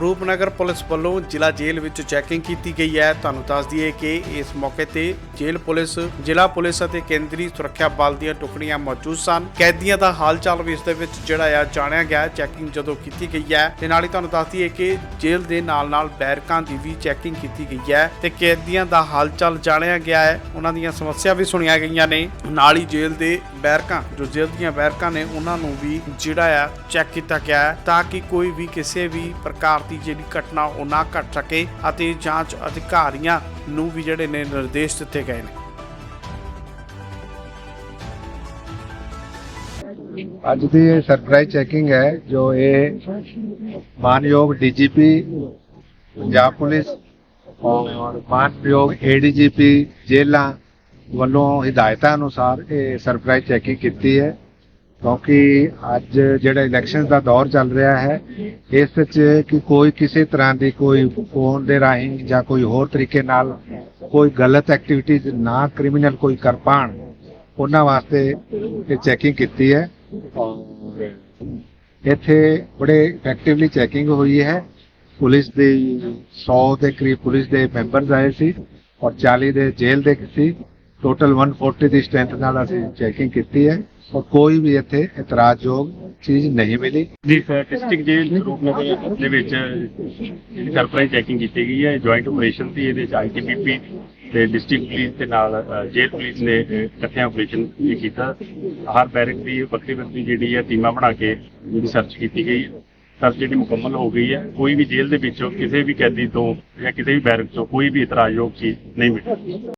Rupnagar police ਵੱਲੋਂ ਜ਼ਿਲ੍ਹਾ ਜੇਲ੍ਹ ਵਿੱਚ ਚੈਕਿੰਗ ਕੀਤੀ ਗਈ ਹੈ। ਤੁਹਾਨੂੰ ਦੱਸ ਦਈਏ ਕਿ ਇਸ ਮੌਕੇ ਤੇ ਜੇਲ੍ਹ ਪੁਲਿਸ, ਜ਼ਿਲ੍ਹਾ ਪੁਲਿਸ ਅਤੇ ਕੇਂਦਰੀ ਸੁਰੱਖਿਆ ਬਲ ਦੀਆਂ ਟੁਕੜੀਆਂ ਮੌਜੂਦ ਸਨ। ਕੈਦੀਆਂ ਦਾ ਹਾਲ ਚਾਲ ਵੀ ਇਸ ਦੇ ਵਿੱਚ ਜਿਹੜਾ ਆ ਜਾਣਿਆ ਗਿਆ। ਚੈਕਿੰਗ ਜਦੋਂ ਕੀਤੀ ਗਈ ਹੈ ਤੇ ਨਾਲ ਹੀ ਤੁਹਾਨੂੰ ਦੱਸ ਦਈਏ ਕਿ ਜੇਲ੍ਹ ਦੇ ਨਾਲ ਨਾਲ ਬੈਰਕਾਂ ਦੀ ਵੀ ਚੈਕਿੰਗ ਕੀਤੀ ਗਈ ਹੈ ਤੇ ਕੈਦੀਆਂ ਦਾ ਹਾਲ ਚਾਲ ਜਾਣਿਆ ਗਿਆ ਹੈ। ਉਹਨਾਂ ਦੀਆਂ ਸਮੱਸਿਆ ਵੀ ਸੁਣੀਆਂ ਗਈਆਂ ਨੇ। ਨਾਲ ਹੀ ਜੇਲ੍ਹ ਦੇ ਬੈਰਕਾਂ, ਜੋ ਜੇਲ੍ਹ ਦੀਆਂ ਬੈਰਕਾਂ ਨੇ, ਉਹਨਾਂ ਨੂੰ ਵੀ ਜਿਹੜਾ ਆ ਚੈੱਕ ਕੀਤਾ ਗਿਆ ਹੈ ਤਾਂ ਕਿ ਕੋਈ ਵੀ ਕਿਸੇ ਵੀ ਪ੍ਰਕਾਰ ਦੀ ਜਿਹੜੀ ਘਟਨਾ ਉਹ ਨਾ ਘਟ ਸਕੇ ਅਤੇ ਜਾਂਚ ਅਧਿਕਾਰੀਆਂ ਨੂੰ ਵੀ ਜਿਹੜੇ ਨੇ ਨਿਰਦੇਸ਼ ਦਿੱਤੇ ਗਏ ਨੇ। ਅੱਜ ਦੀ ਸਰਪ੍ਰਾਈਜ਼ ਚੈਕਿੰਗ ਹੈ, ਜੋ ਇਹ ਮਾਨਯੋਗ ਡੀਜੀਪੀ, ਪੰਜਾਬ ਪੁਲਿਸ ਔਰ ਮਾਨਯੋਗ ਏਡੀਜੀਪੀ ਜੇਲ੍ਹਾਂ ਵੱਲੋਂ ਹਦਾਇਤਾਂ ਅਨੁਸਾਰ ਇਹ ਸਰਪ੍ਰਾਈਜ਼ ਚੈਕਿੰਗ ਕੀਤੀ ਹੈ। ਕਿਉਂਕਿ ਅੱਜ ਜਿਹੜਾ ਇਲੈਕਸ਼ਨ ਦਾ ਦੌਰ ਚੱਲ ਰਿਹਾ ਹੈ, ਇਸ ਵਿੱਚ ਕਿ ਕੋਈ ਕਿਸੇ ਤਰ੍ਹਾਂ ਦੀ ਕੋਈ ਫੋਨ ਦੇ ਰਾਹੀਂ ਜਾਂ ਕੋਈ ਹੋਰ ਤਰੀਕੇ ਨਾਲ ਕੋਈ ਗਲਤ ਐਕਟੀਵਿਟੀਜ਼ ਨਾ ਕ੍ਰਿਮੀਨਲ ਕੋਈ ਕਰ ਪਾਣ, ਉਹਨਾਂ ਵਾਸਤੇ ਇਹ ਚੈਕਿੰਗ ਕੀਤੀ ਹੈ। ਇੱਥੇ ਬੜੇ ਇਫੈਕਟਿਵਲੀ ਚੈਕਿੰਗ ਹੋਈ ਹੈ। ਪੁਲਿਸ ਦੇ 100 ਦੇ ਕਰੀਬ ਪੁਲਿਸ ਦੇ ਮੈਂਬਰਸ ਆਏ ਸੀ ਔਰ 40 ਦੇ ਜੇਲ੍ਹ ਦੇ ਸੀ। ਟੋਟਲ 140 ਦੀ ਸਟਰੈਂਥ ਨਾਲ ਅਸੀਂ ਚੈਕਿੰਗ ਕੀਤੀ ਹੈ ਔਰ ਕੋਈ ਵੀ ਇੱਥੇ ਇਤਰਾਜ਼ਯੋਗ ਚੀਜ਼ ਨਹੀਂ ਮਿਲੀ। ਜੀ ਡਿਸਟ੍ਰਿਕਟ ਜੇਲ੍ਹ ਰੂਪਨਗਰ ਦੇ ਵਿੱਚ ਜਿਹੜੀ ਸਰਪ੍ਰਾਈਜ਼ ਚੈਕਿੰਗ ਕੀਤੀ ਗਈ ਹੈ ਜੁਆਇੰਟ ਆਪਰੇਸ਼ਨ ਸੀ ਇਹਦੇ ਚ ਆਈਟੀਬੀਪੀ ਤੇ ਡਿਸਟ੍ਰਿਕਟ ਪੁਲਿਸ ਦੇ ਨਾਲ ਜੇਲ੍ਹ ਪੁਲਿਸ ਨੇ ਅ, ਇਕੱਠਿਆਂ ਆਪਰੇਸ਼ਨ ਕੀਤਾ। ਹਰ ਬੈਰਕ ਦੀ ਵੱਖਰੀ ਵੱਖਰੀ ਜਿਹੜੀ ਹੈ ਟੀਮਾਂ ਬਣਾ ਕੇ ਜਿਹੜੀ ਸਰਚ ਕੀਤੀ ਗਈ ਹੈ। ਸਰਚ ਜਿਹੜੀ ਮੁਕੰਮਲ ਹੋ ਗਈ ਹੈ ਕੋਈ ਵੀ ਜੇਲ੍ਹ ਦੇ ਵਿੱਚੋਂ ਕਿਸੇ ਵੀ ਕੈਦੀ ਤੋਂ ਜਾਂ ਕਿਸੇ ਵੀ ਬੈਰਕ ਤੋਂ ਕੋਈ ਵੀ ਇਤਰਾਜ਼ਯੋਗ ਚੀਜ਼ ਨਹੀਂ ਮਿਲੀ।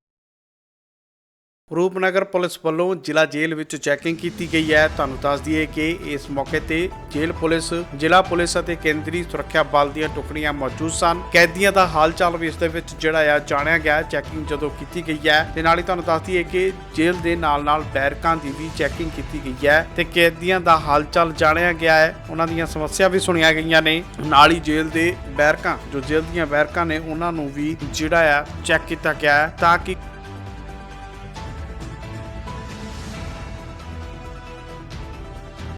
ਰੂਪਨਗਰ ਪੁਲਿਸ ਵੱਲੋਂ ਜ਼ਿਲ੍ਹਾ ਜੇਲ੍ਹ ਵਿੱਚ ਚੈਕਿੰਗ ਕੀਤੀ ਗਈ ਹੈ। ਤੁਹਾਨੂੰ ਦੱਸ ਦਈਏ ਕਿ ਇਸ ਮੌਕੇ ਤੇ ਜੇਲ੍ਹ ਪੁਲਿਸ, ਜ਼ਿਲ੍ਹਾ ਪੁਲਿਸ ਅਤੇ ਕੇਂਦਰੀ ਸੁਰੱਖਿਆ ਬਲ ਦੀਆਂ ਟੁਕੜੀਆਂ ਮੌਜੂਦ ਸਨ। ਕੈਦੀਆਂ ਦਾ ਹਾਲ ਚਾਲ ਵੀ ਇਸ ਦੇ ਵਿੱਚ ਜਿਹੜਾ ਆ ਜਾਣਿਆ ਗਿਆ ਚੈਕਿੰਗ ਜਦੋਂ ਕੀਤੀ ਗਈ ਹੈ ਤੇ ਨਾਲ ਹੀ ਤੁਹਾਨੂੰ ਦੱਸ ਦਈਏ ਕਿ ਜੇਲ੍ਹ ਦੇ ਨਾਲ ਨਾਲ ਬੈਰਕਾਂ ਦੀ ਵੀ ਚੈਕਿੰਗ ਕੀਤੀ ਗਈ ਹੈ ਤੇ ਕੈਦੀਆਂ ਦਾ ਹਾਲ ਚਾਲ ਜਾਣਿਆ ਗਿਆ ਹੈ। ਉਹਨਾਂ ਦੀਆਂ ਸਮੱਸਿਆ ਵੀ ਸੁਣੀਆਂ ਗਈਆਂ ਨੇ। ਨਾਲ ਹੀ ਜੇਲ੍ਹ ਦੇ ਬੈਰਕਾਂ, ਜੋ ਜੇਲ੍ਹ ਦੀਆਂ ਬੈਰਕਾਂ ਨੇ, ਉਹਨਾਂ ਨੂੰ ਵੀ ਜਿਹੜਾ ਆ ਚੈੱਕ ਕੀਤਾ ਗਿਆ ਹੈ ਤਾਂ ਕਿ